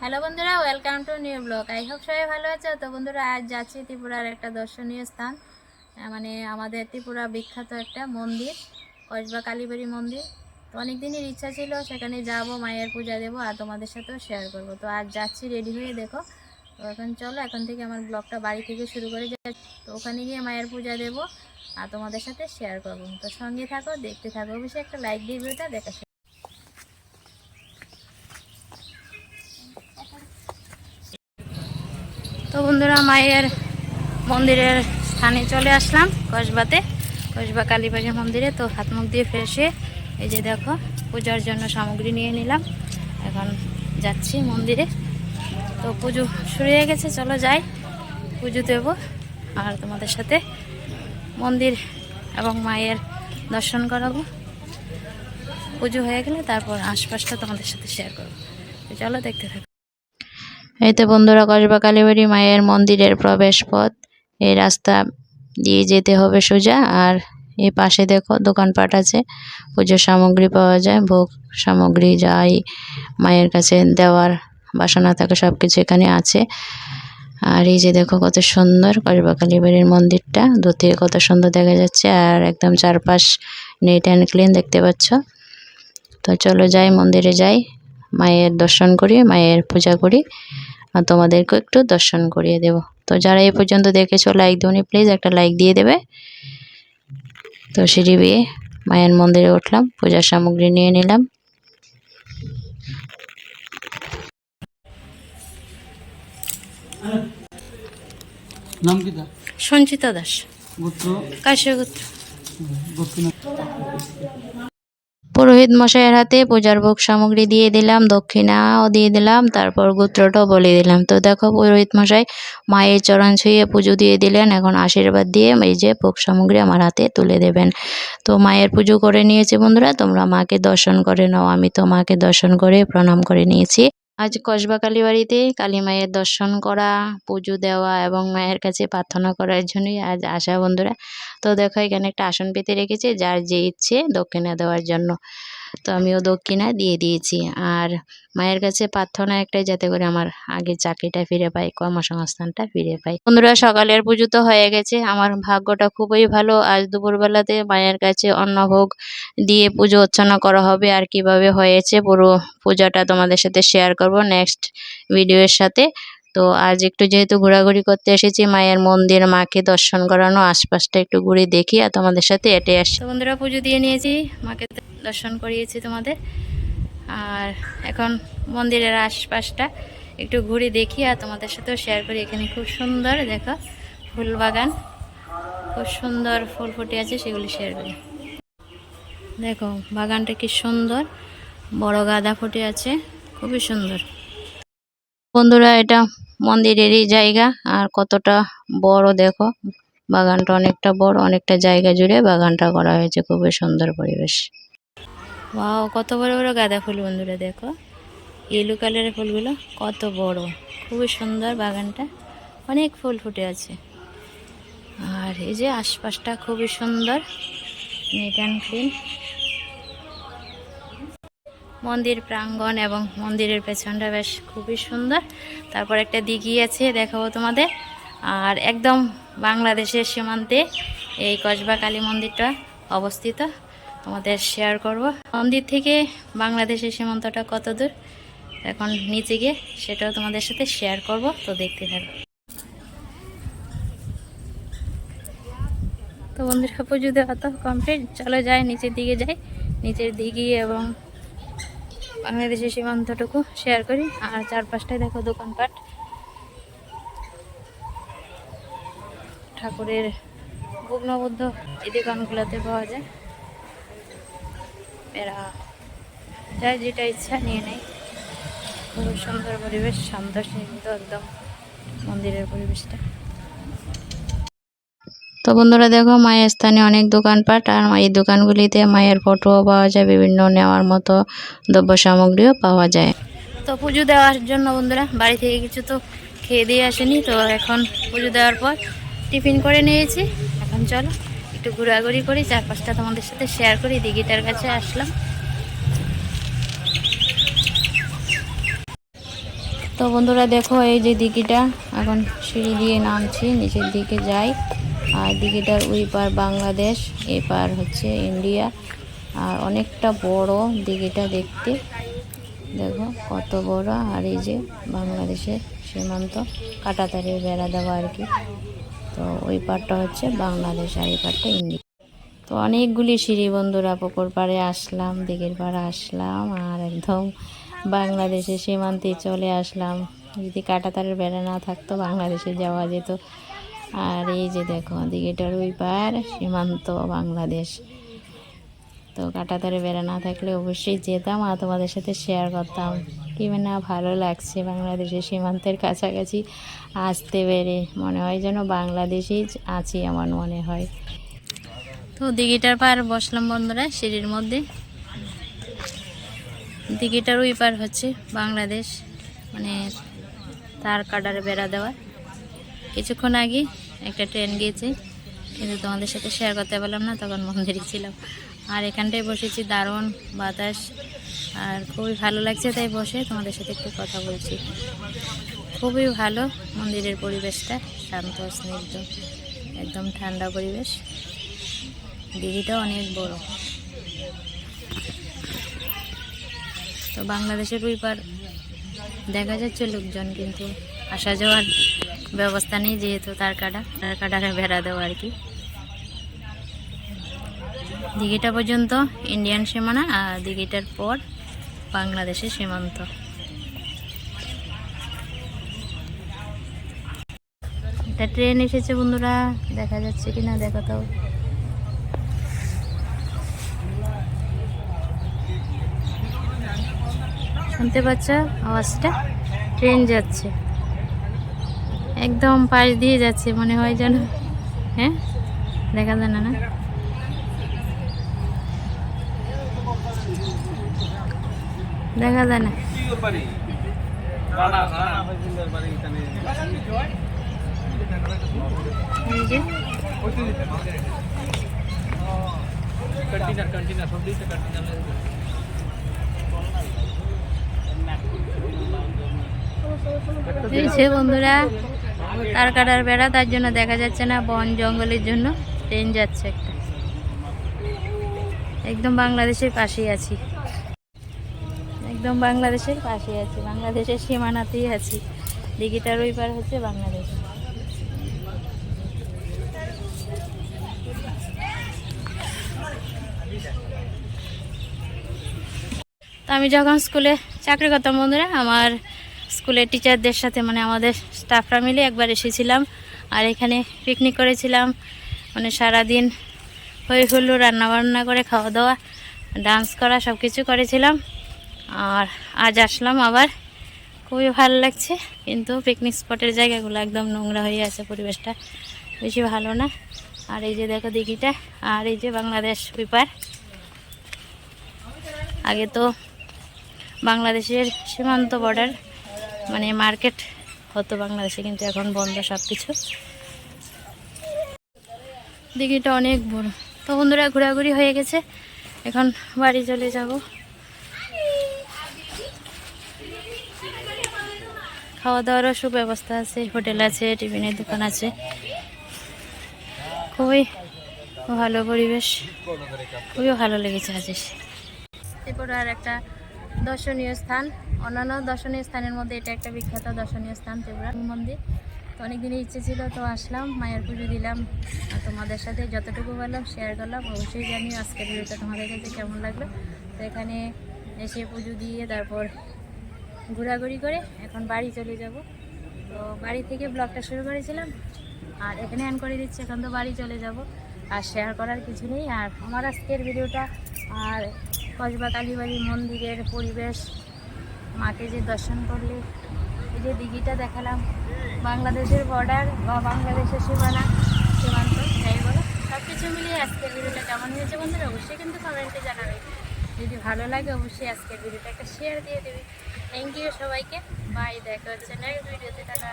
Hello বন্ধুরা welcome to new blog I hope সবাই ভালো আছে। তো বন্ধুরা, আজ যাচ্ছি ত্রিপুরার একটা দর্শনীয় স্থান মানে আমাদের ত্রিপুরা বিখ্যাত একটা মন্দির, কসবা কালীবাড়ি মন্দির। তো অনেক দিনের ইচ্ছা ছিল, সেখানে যাব, মায়ের পূজা দেবো আর তোমাদের সাথেও শেয়ার করব। তো আজ যাচ্ছি রেডি হয়ে, দেখো। তো এখন চলো, এখন থেকে আমার ব্লগটা বাড়ি থেকে শুরু করে যাই তো ওখানে গিয়ে মায়ের পূজা দেবো আর তোমাদের সাথে শেয়ার করব। তো সঙ্গে থাকো, দেখতে থাকো, অবশ্যই একটা লাইক দিয়ে ভিডিওটা দেখা তো বন্ধুরা, মায়ের মন্দিরের স্থানে চলে আসলাম, কসবাতে। কসবা কালীবাড়ির মন্দিরে, তো হাত মুখ দিয়ে ফ্রেশ এই যে দেখো, পূজার জন্য সামগ্রী নিয়ে নিলাম। এখন যাচ্ছি মন্দিরে। তো পুজো শুরু হয়ে গেছে, চলো যাই। পুজো দেব আর তোমাদের সাথে মন্দির এবং মায়ের দর্শন করাবো। পুজো হয়ে গেলে তারপর আশপাশটা তোমাদের সাথে শেয়ার করব। চলো দেখতে থাকো। তো বন্ধুরা কসবা কালীবাড়ি মায়ের মন্দিরের প্রবেশ পথ এই রাস্তা দিয়ে যেতে হবে সোজা। আর এই পাশে দেখো দোকানপাট আছে। পুজোর সামগ্রী পাওয়া যায়, ভোগ সামগ্রী যাই মায়ের কাছে দেওয়ার বাসনা থাকে সব কিছু এখানে আছে। আর এই যে দেখো কত সুন্দর কসবা কালীবাড়ির মন্দিরটা। দূর থেকে কত সুন্দর দেখা যাচ্ছে। আর একদম চারপাশ নেট অ্যান্ড ক্লিন দেখতে পাচ্ছ। তো চলো যাই, মন্দিরে যাই। মায়ের দর্শন করি মায়ের পূজা করি আর তোমাদেরকে একটু দর্শন করিয়ে দেব। তো যারা এই পর্যন্ত দেখেছ লাইক দিওনি প্লিজ একটা লাইক দিয়ে দেবে। তো সিঁড়ি বিয়ে মায়ের মন্দিরে উঠলাম পূজার সামগ্রী নিয়ে নিলাম। নাম কি সঞ্চিতা দাস। গোত্র? কাশ্যগোত্র গোত্র পুরোহিত মশাইয়ের হাতে পূজার ভোগ সামগ্রী দিয়ে দিলাম, দক্ষিণাও দিয়ে দিলাম, তারপর গোত্রটাও বলে দিলাম। তো দেখো, পুরোহিত মশাই মায়ের চরণ ছুঁয়ে পুজো দিয়ে দিলেন, এখন আশীর্বাদ দিয়ে এই যে ভোগ সামগ্রী আমার হাতে তুলে দেবেন। তো মায়ের পুজো করে নিয়েছি বন্ধুরা, তোমরা মাকে দর্শন করে নাও, আমি তো মাকে দর্শন করে প্রণাম করে নিয়েছি। আজ কসবা কালীবাড়িতে কালী মায়ের দর্শন করা, পুজো দেওয়া এবং মায়ের কাছে প্রার্থনা করার জন্যই আজ আসা বন্ধুরা। তো দেখো, এখানে একটা আসন পেতে রেখেছে, যার যে ইচ্ছে দক্ষিণা দেওয়ার জন্য। তো আমিও দক্ষিণা দিয়ে দিয়েছি। আর মায়ের কাছে প্রার্থনা একটাই যাতে করে আমার আগে চাকরিটা ফিরে পাই, কর্মসংস্থানটা ফিরে পাই। বন্ধুরা, সকালের পুজো তো হয়ে গেছে। আমার ভাগ্যটা খুবই ভালো। আজ দুপুরবেলাতে মায়ের কাছে অন্নভোগ দিয়ে পুজো অর্চনা করা হবে আর কীভাবে হয়েছে পুরো পূজাটা তোমাদের সাথে শেয়ার করব নেক্সট ভিডিওর সাথে। তো আজ একটু যেহেতু ঘোরাঘুরি করতে এসেছি, মায়ের মন্দির, মাকে দর্শন করানো, আশপাশটা একটু ঘুরে দেখি আর তোমাদের সাথে এটে আসি। বন্ধুরা, পুজো দিয়ে নিয়েছি, মাকে দর্শন করিয়েছি তোমাদের। আর এখন মন্দিরের আশপাশটা একটু ঘুরে দেখি আর তোমাদের সাথেও শেয়ার করি। এখানে খুব সুন্দর, দেখো, ফুল বাগান। খুব সুন্দর ফুল ফুটে আছে, সেগুলি শেয়ার করি। দেখো, বাগানটা কি সুন্দর, বড় গাঁদা ফুটে আছে, খুবই সুন্দর। বন্ধুরা, এটা মন্দিরেরই জায়গা। আর কতটা বড় দেখো, বাগানটা অনেকটা বড়, অনেকটা জায়গা জুড়ে বাগানটা করা হয়েছে। খুবই সুন্দর পরিবেশ। ওয়াও, কত বড় বড় গাঁদা ফুল বন্ধুরা, দেখো। ইয়েলো কালারের ফুলগুলো কত বড়। খুবই সুন্দর বাগানটা। অনেক ফুল ফুটে আছে। আর এই যে আশপাশটা খুবই সুন্দর নিট অ্যান্ড ক্লিন মন্দির প্রাঙ্গণ এবং মন্দিরের পেছনটা বেশ খুবই সুন্দর। তারপর একটা দিঘি আছে, দেখাবো তোমাদের। আর একদম বাংলাদেশের সীমান্তে এই কসবা কালী মন্দিরটা অবস্থিত। তোমাদের শেয়ার করব। মন্দির থেকে বাংলাদেশের সীমান্তটা কত দূর? এখন নিচে গিয়ে সেটাও তোমাদের সাথে শেয়ার করব, তো দেখতে থাকো। তো বন্ধুরা, পুজো দেওয়া তো কমপ্লিট চলো যাই, নিচের দিকে যাই। নিচের দিকে এবং বাংলাদেশের সীমান্তটুকু শেয়ার করি। আর চারপাশটায় দেখো দোকানপাট। ঠাকুরের ভগ্নবদ্ধ এই দোকানগুলোতে পাওয়া যায়। এরা যার যেটা ইচ্ছা নিয়ে নেয়। খুব সুন্দর পরিবেশ শান্ত স্নিগ্ধ একদম মন্দিরের পরিবেশটা। তো বন্ধুরা দেখো, মায়ের স্থানে অনেক দোকানপাট আর এই দোকানগুলিতে মায়ের ফটোও পাওয়া যায়, বিভিন্ন নেওয়ার মতো দ্রব্য সামগ্রীও পাওয়া যায়। তো পুজো দেওয়ার জন্য বন্ধুরা, বাড়ি থেকে কিছু তো খেয়ে দিয়ে আসেনি, তো এখন পুজো দেওয়ার পর টিফিন করে নিয়েছি। এখন চলো, একটু ঘোরাঘুরি করি, চারপাশটা তোমাদের সাথে শেয়ার করি, দিঘিটার কাছে আসলাম। তো বন্ধুরা দেখো, এই যে দিঘিটা, এখন সিঁড়ি দিয়ে নামছি, নিচের দিকে যাই। আর দিঘিটার ওই পার বাংলাদেশ এই পার হচ্ছে ইন্ডিয়া। আর অনেকটা বড় দিঘিটা দেখতে। দেখো কত বড়, আর এই যে বাংলাদেশের সীমান্ত, কাটাতারের বেড়া দেওয়া আর কি। তো ওই পারটা হচ্ছে বাংলাদেশ আর এই পারটা ইন্ডিয়া। তো অনেকগুলি সিঁড়ি বন্ধুরা পুকুর পাড়ে আসলাম দিঘির পাড়ে আসলাম, আর একদম বাংলাদেশের সীমান্তে চলে আসলাম। যদি কাটাতারের বেড়া না থাকতো, বাংলাদেশে যাওয়া যেত। আর এই যে দেখো, দিঘিটার ওই পার সীমান্ত বাংলাদেশ। তো কাটাতারে বেড়া না থাকলে অবশ্যই যেতাম আর তোমাদের সাথে শেয়ার করতাম। কি না ভালো লাগছে বাংলাদেশের সীমান্তের কাছাকাছি আসতে পেরে। মনে হয় যেন বাংলাদেশেই আছি আমার মনে হয়। তো দিঘিটার পার বসলাম বন্ধুরা সিঁড়ির মধ্যে। দিঘিটার ওই পার হচ্ছে বাংলাদেশ মানে তার কাটারে বেড়া দেওয়া। কিছুক্ষণ আগে একটা ট্রেন গিয়েছে, কিন্তু তোমাদের সাথে শেয়ার করতে পারলাম না, তখন মন্দিরে ছিলাম আর এখানটায় বসেছি দারুণ বাতাস, আর খুবই ভালো লাগছে তাই বসে তোমাদের সাথে একটু কথা বলছি। খুবই ভালো মন্দিরের পরিবেশটা, শান্ত, স্নিগ্ধ, একদম ঠান্ডা পরিবেশ। দিঘিটা অনেক বড়। তো বাংলাদেশের ওই পার দেখা যাচ্ছে লোকজন, কিন্তু আসা যাওয়ার ব্যবস্থা নেই যেহেতু তার কাটা, তার কাটারে বেড়া দেওয়া আর কি। দিঘিটা পর্যন্ত ইন্ডিয়ান সীমানা আর দিঘিটার পর বাংলাদেশের সীমান্ত। একটা ট্রেন এসেছে বন্ধুরা, দেখা যাচ্ছে কিনা দেখো তো। শুনতে পাচ্ছ? আওয়াজটা? ট্রেন যাচ্ছে। একদম পাশ দিয়ে যাচ্ছে, মনে হয় যেন। হ্যাঁ? দেখা যায় না না? দেখা যায় না। এই বন্ধুরা তার কাটার বেড়া? তার জন্য দেখা যাচ্ছে না, বন জঙ্গলের জন্য ট্রেন যাচ্ছে একটা। একদম বাংলাদেশের পাশেই আছি। একদম বাংলাদেশের পাশে আছি, বাংলাদেশের সীমানাতেই আছি। দিঘিটার ওই পার হচ্ছে বাংলাদেশ। তো আমি যখন স্কুলে চাকরি করতাম বন্ধুরা, আমার স্কুলের টিচারদের সাথে মানে আমাদের স্টাফরা মিলে একবার এসেছিলাম আর এখানে পিকনিক করেছিলাম। মানে সারাদিন হই হুল্লো রান্না বান্না করে খাওয়া দাওয়া ডান্স করা সব কিছু করেছিলাম। আর আজ আসলাম আবার। খুবই ভালো লাগছে, কিন্তু পিকনিক স্পটের জায়গাগুলো একদম নোংরা হয়ে আছে পরিবেশটা। বেশি ভালো না। আর এই যে দেখো দিঘিটা, আর এই যে বাংলাদেশ পেপার। আগে তো বাংলাদেশের সীমান্ত বর্ডার মানে মার্কেট হতো বাংলাদেশে, কিন্তু এখন বন্ধ সব কিছু দিঘিটা অনেক বড়। তো বন্ধুরা, ঘোরাঘুরি হয়ে গেছে। এখন বাড়ি চলে যাব। খাওয়া দাওয়ারও সুব্যবস্থা আছে, হোটেল আছে, টিফিনের দোকান আছে। খুবই ভালো পরিবেশ। খুবই ভালো লেগেছে আজ এসে এরপরে আর একটা দর্শনীয় স্থান। অন্যান্য দর্শনীয় স্থানের মধ্যে এটা একটা বিখ্যাত দর্শনীয় স্থান ত্রিপুরা মন্দির। তো অনেক দিনের ইচ্ছে ছিল, তো আসলাম, মায়ের পুজো দিলাম। আর তোমাদের সাথে যতটুকু পারলাম শেয়ার করলাম, অবশ্যই জানি আজকের ভিডিওটা তোমাদের কাছে কেমন লাগল। তো এখানে এসে পুজো দিয়ে তারপর ঘোরাঘুরি করে এখন বাড়ি চলে যাব। তো বাড়ি থেকে ব্লগটা শুরু করেছিলাম, আর এখানে অ্যান করে দিচ্ছি, এখন তো বাড়ি চলে যাব। আর শেয়ার করার কিছু নেই, আর আমার আজকের ভিডিওটা আর কসবা কালীবাড়ি মন্দিরের পরিবেশ, মাকে যে দর্শন করলে, এই যে দিঘিটা দেখালাম, বাংলাদেশের বর্ডার বা বাংলাদেশের সীমানা, সীমান্ত, যাই বলো সব কিছু মিলিয়ে আজকের ভিডিওটা কেমন হয়েছে বন্ধুরা অবশ্যই কিন্তু কমেন্টে জানাবে। যদি ভালো লাগে অবশ্যই আজকের ভিডিওটা একটা শেয়ার দিয়ে দেবে। থ্যাংক ইউ সবাইকে বাই দেখা হচ্ছে নেক্সট ভিডিওতে টাটা।